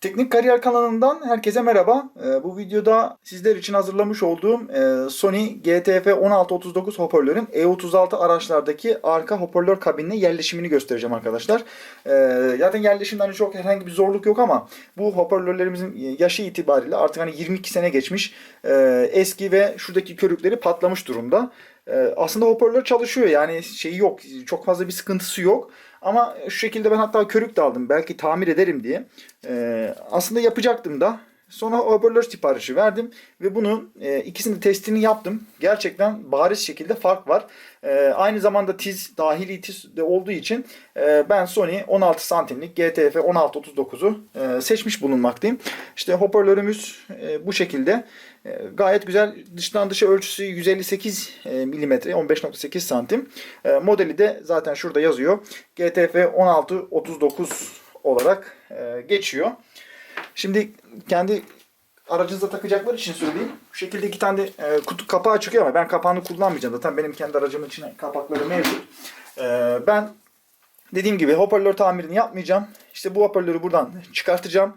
Teknik Kariyer kanalından herkese merhaba. Ee, bu videoda sizler için hazırlamış olduğum e, Sony GTF 1639 hoparlörün E36 araçlardaki arka hoparlör kabinine yerleşimini göstereceğim arkadaşlar. Ee, zaten yerleşimde hani çok herhangi bir zorluk yok ama bu hoparlörlerimizin yaşı itibariyle artık hani 22 sene geçmiş Ee, eski ve şuradaki körükleri patlamış durumda. Ee, aslında hoparlör çalışıyor yani şeyi yok çok fazla bir sıkıntısı yok. Ama şu şekilde ben hatta körük de aldım belki tamir ederim diye. Ee, aslında yapacaktım da. Sonra hoparlör siparişi verdim ve bunun e, ikisinin testini yaptım. Gerçekten bariz şekilde fark var. E, aynı zamanda tiz, dahili tiz de olduğu için e, ben Sony 16 santimlik GTF 1639'u e, seçmiş bulunmaktayım. İşte hoparlörümüz e, bu şekilde. E, gayet güzel dıştan dışa ölçüsü 158 mm 15.8 santim. E, modeli de zaten şurada yazıyor. GTF 1639 olarak e, geçiyor. Şimdi kendi aracınıza takacaklar için söyleyeyim. Bu şekilde iki tane de e, kutu kapağı çıkıyor ama ben kapağını kullanmayacağım. Zaten benim kendi aracımın içine kapakları mevcut. E, ben dediğim gibi hoparlör tamirini yapmayacağım. İşte bu hoparlörü buradan çıkartacağım.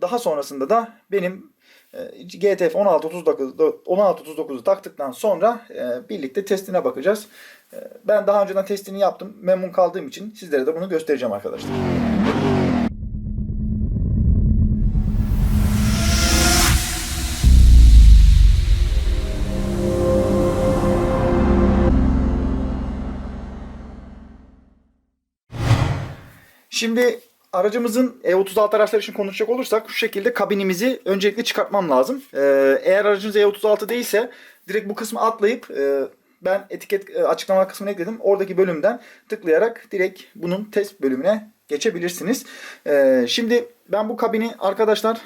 Daha sonrasında da benim e, GTF 1639 1639'u taktıktan sonra e, birlikte testine bakacağız. E, ben daha önceden testini yaptım. Memnun kaldığım için sizlere de bunu göstereceğim arkadaşlar. Şimdi aracımızın E36 araçlar için konuşacak olursak şu şekilde kabinimizi öncelikle çıkartmam lazım. Ee, eğer aracınız E36 değilse direkt bu kısmı atlayıp e, ben etiket e, açıklama kısmına ekledim. Oradaki bölümden tıklayarak direkt bunun test bölümüne geçebilirsiniz. Ee, şimdi ben bu kabini arkadaşlar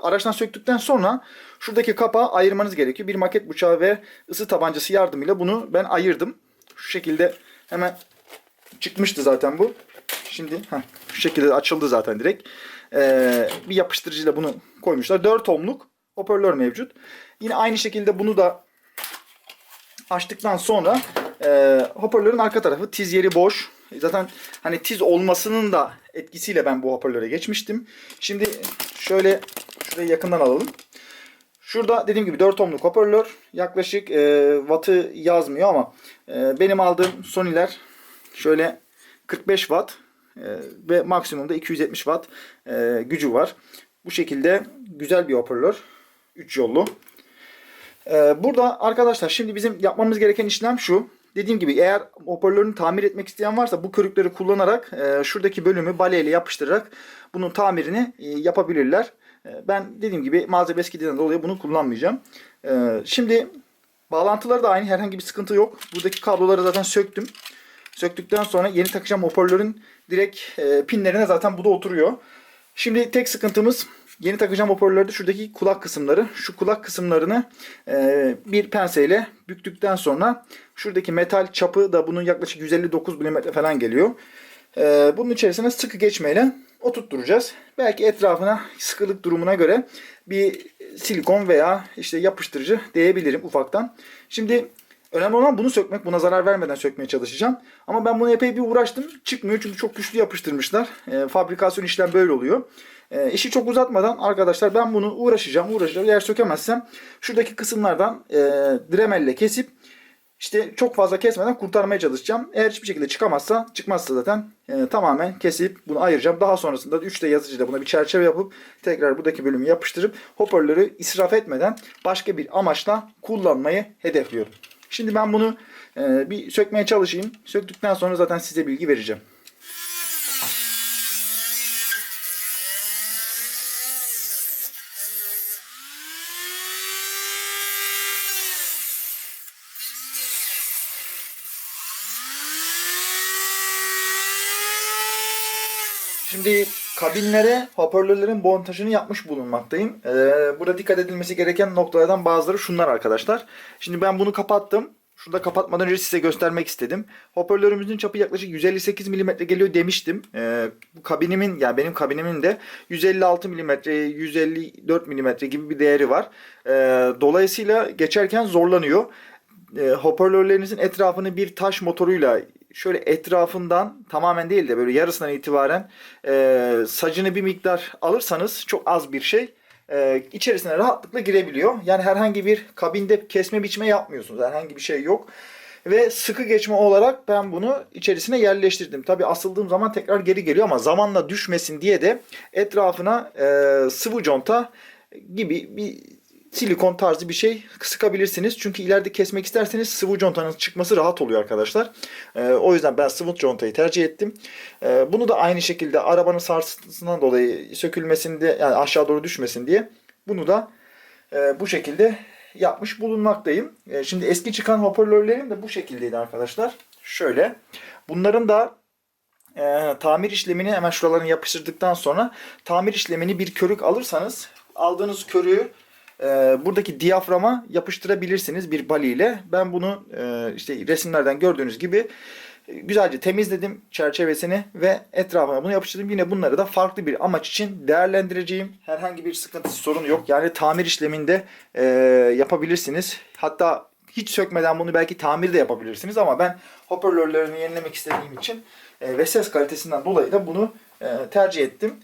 araçtan söktükten sonra şuradaki kapağı ayırmanız gerekiyor. Bir maket bıçağı ve ısı tabancası yardımıyla bunu ben ayırdım. Şu şekilde hemen çıkmıştı zaten bu. Şimdi heh, şu şekilde açıldı zaten direkt. Ee, bir yapıştırıcıyla bunu koymuşlar. 4 ohmluk hoparlör mevcut. Yine aynı şekilde bunu da açtıktan sonra e, hoparlörün arka tarafı tiz yeri boş. Zaten hani tiz olmasının da etkisiyle ben bu hoparlöre geçmiştim. Şimdi şöyle şurayı yakından alalım. Şurada dediğim gibi 4 ohmluk hoparlör. Yaklaşık e, wattı yazmıyor ama e, benim aldığım Sony'ler şöyle 45 watt e, ve maksimumda 270 watt e, gücü var. Bu şekilde güzel bir hoparlör. 3 yollu. E, burada arkadaşlar şimdi bizim yapmamız gereken işlem şu. Dediğim gibi eğer hoparlörünü tamir etmek isteyen varsa bu körükleri kullanarak e, şuradaki bölümü balyeyle yapıştırarak bunun tamirini e, yapabilirler. E, ben dediğim gibi malzeme eskidiğinden dolayı bunu kullanmayacağım. E, şimdi bağlantıları da aynı herhangi bir sıkıntı yok. Buradaki kabloları zaten söktüm. Söktükten sonra yeni takacağım hoparlörün direkt e, pinlerine zaten bu da oturuyor. Şimdi tek sıkıntımız yeni takacağım hoparlörde şuradaki kulak kısımları. Şu kulak kısımlarını e, bir penseyle büktükten sonra şuradaki metal çapı da bunun yaklaşık 159 mm falan geliyor. E, bunun içerisine sıkı geçmeyle oturtturacağız. Belki etrafına sıkılık durumuna göre bir silikon veya işte yapıştırıcı değebilirim ufaktan. Şimdi Önemli olan bunu sökmek. Buna zarar vermeden sökmeye çalışacağım. Ama ben bunu epey bir uğraştım. Çıkmıyor çünkü çok güçlü yapıştırmışlar. E, fabrikasyon işlem böyle oluyor. E, işi çok uzatmadan arkadaşlar ben bunu uğraşacağım. Uğraşacağım. Eğer sökemezsem şuradaki kısımlardan e, dremelle kesip işte çok fazla kesmeden kurtarmaya çalışacağım. Eğer hiçbir şekilde çıkamazsa, çıkmazsa zaten e, tamamen kesip bunu ayıracağım. Daha sonrasında 3D yazıcıyla buna bir çerçeve yapıp tekrar buradaki bölümü yapıştırıp hoparlörü israf etmeden başka bir amaçla kullanmayı hedefliyorum. Şimdi ben bunu e, bir sökmeye çalışayım. Söktükten sonra zaten size bilgi vereceğim. Şimdi kabinlere hoparlörlerin montajını yapmış bulunmaktayım. Ee, burada dikkat edilmesi gereken noktalardan bazıları şunlar arkadaşlar. Şimdi ben bunu kapattım. Şurada kapatmadan önce size göstermek istedim. Hoparlörümüzün çapı yaklaşık 158 mm geliyor demiştim. Ee, kabinimin yani benim kabinimin de 156 mm, 154 mm gibi bir değeri var. Ee, dolayısıyla geçerken zorlanıyor. Ee, hoparlörlerinizin etrafını bir taş motoruyla şöyle etrafından tamamen değil de böyle yarısından itibaren e, sacını bir miktar alırsanız çok az bir şey e, içerisine rahatlıkla girebiliyor. Yani herhangi bir kabinde kesme biçme yapmıyorsunuz. Herhangi bir şey yok. Ve sıkı geçme olarak ben bunu içerisine yerleştirdim. Tabi asıldığım zaman tekrar geri geliyor ama zamanla düşmesin diye de etrafına e, sıvı conta gibi bir silikon tarzı bir şey sıkabilirsiniz. Çünkü ileride kesmek isterseniz sıvı contanın çıkması rahat oluyor arkadaşlar. E, o yüzden ben sıvı contayı tercih ettim. E, bunu da aynı şekilde arabanın sarsıntısından dolayı sökülmesinde yani aşağı doğru düşmesin diye bunu da e, bu şekilde yapmış bulunmaktayım. E, şimdi eski çıkan hoparlörlerim de bu şekildeydi arkadaşlar. Şöyle. Bunların da e, tamir işlemini hemen şuralarını yapıştırdıktan sonra tamir işlemini bir körük alırsanız aldığınız körüğü e, buradaki diyaframa yapıştırabilirsiniz bir bali ile. Ben bunu e, işte resimlerden gördüğünüz gibi e, güzelce temizledim çerçevesini ve etrafına bunu yapıştırdım. Yine bunları da farklı bir amaç için değerlendireceğim. Herhangi bir sıkıntısı sorun yok. Yani tamir işleminde e, yapabilirsiniz. Hatta hiç sökmeden bunu belki tamir de yapabilirsiniz ama ben hoparlörlerini yenilemek istediğim için e, ve ses kalitesinden dolayı da bunu e, tercih ettim.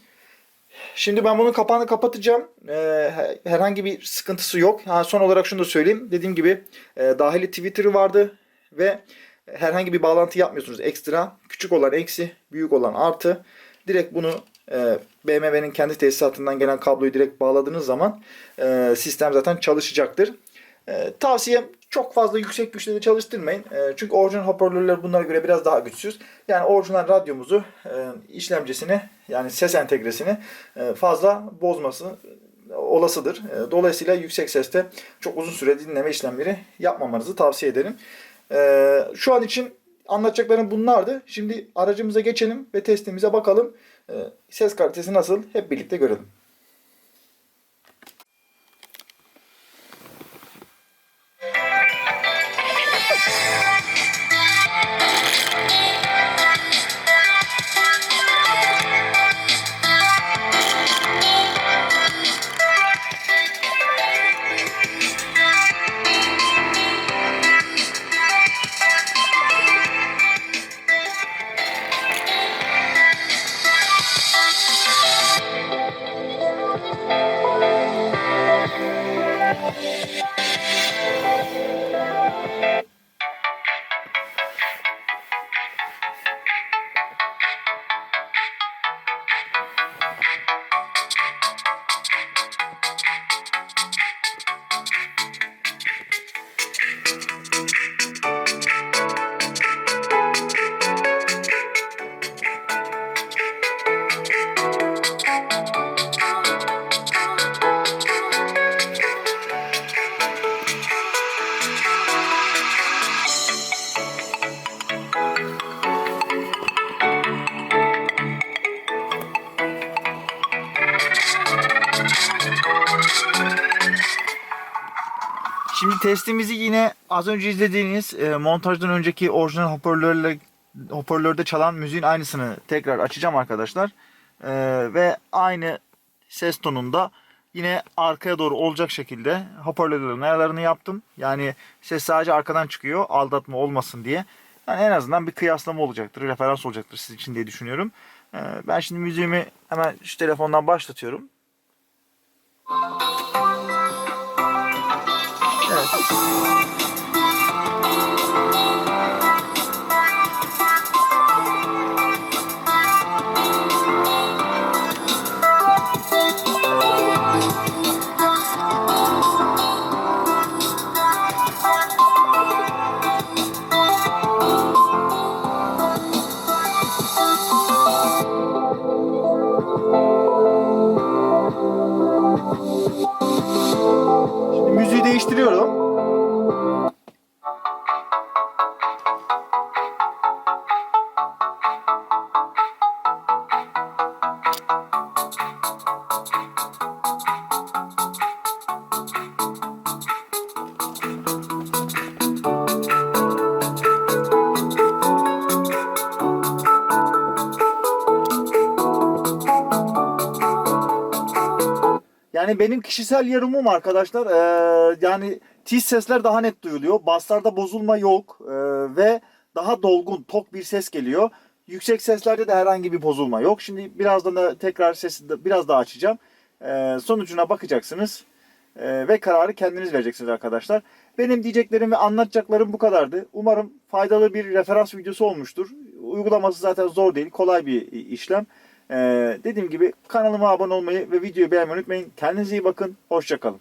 Şimdi ben bunun kapağını kapatacağım. Ee, herhangi bir sıkıntısı yok. Ha, son olarak şunu da söyleyeyim. Dediğim gibi e, dahili Twitter'ı vardı ve herhangi bir bağlantı yapmıyorsunuz. Ekstra küçük olan eksi, büyük olan artı. Direkt bunu e, BMW'nin kendi tesisatından gelen kabloyu direkt bağladığınız zaman e, sistem zaten çalışacaktır. E, tavsiyem çok fazla yüksek güçle de çalıştırmayın. E, çünkü orijinal hoparlörler bunlara göre biraz daha güçsüz. Yani orijinal radyomuzu e, işlemcisini yani ses entegresini e, fazla bozması olasıdır. E, dolayısıyla yüksek seste çok uzun süre dinleme işlemleri yapmamanızı tavsiye ederim. E, şu an için anlatacaklarım bunlardı. Şimdi aracımıza geçelim ve testimize bakalım. E, ses kalitesi nasıl hep birlikte görelim. Testimizi yine az önce izlediğiniz e, montajdan önceki orijinal hoparlörle hoparlörde çalan müziğin aynısını tekrar açacağım arkadaşlar. E, ve aynı ses tonunda yine arkaya doğru olacak şekilde hoparlörlerin ayarlarını yaptım. Yani ses sadece arkadan çıkıyor aldatma olmasın diye. Yani en azından bir kıyaslama olacaktır, referans olacaktır sizin için diye düşünüyorum. E, ben şimdi müziğimi hemen şu telefondan başlatıyorum. Thank you. Yani benim kişisel yorumum arkadaşlar eee, yani tiz sesler daha net duyuluyor. Basslarda bozulma yok eee, ve daha dolgun, tok bir ses geliyor. Yüksek seslerde de herhangi bir bozulma yok. Şimdi birazdan da tekrar sesi de biraz daha açacağım. Ee, sonucuna bakacaksınız Ee, ve kararı kendiniz vereceksiniz arkadaşlar. Benim diyeceklerim ve anlatacaklarım bu kadardı. Umarım faydalı bir referans videosu olmuştur. Uygulaması zaten zor değil, kolay bir işlem. Ee, dediğim gibi kanalıma abone olmayı ve videoyu beğenmeyi unutmayın. Kendinize iyi bakın, hoşçakalın.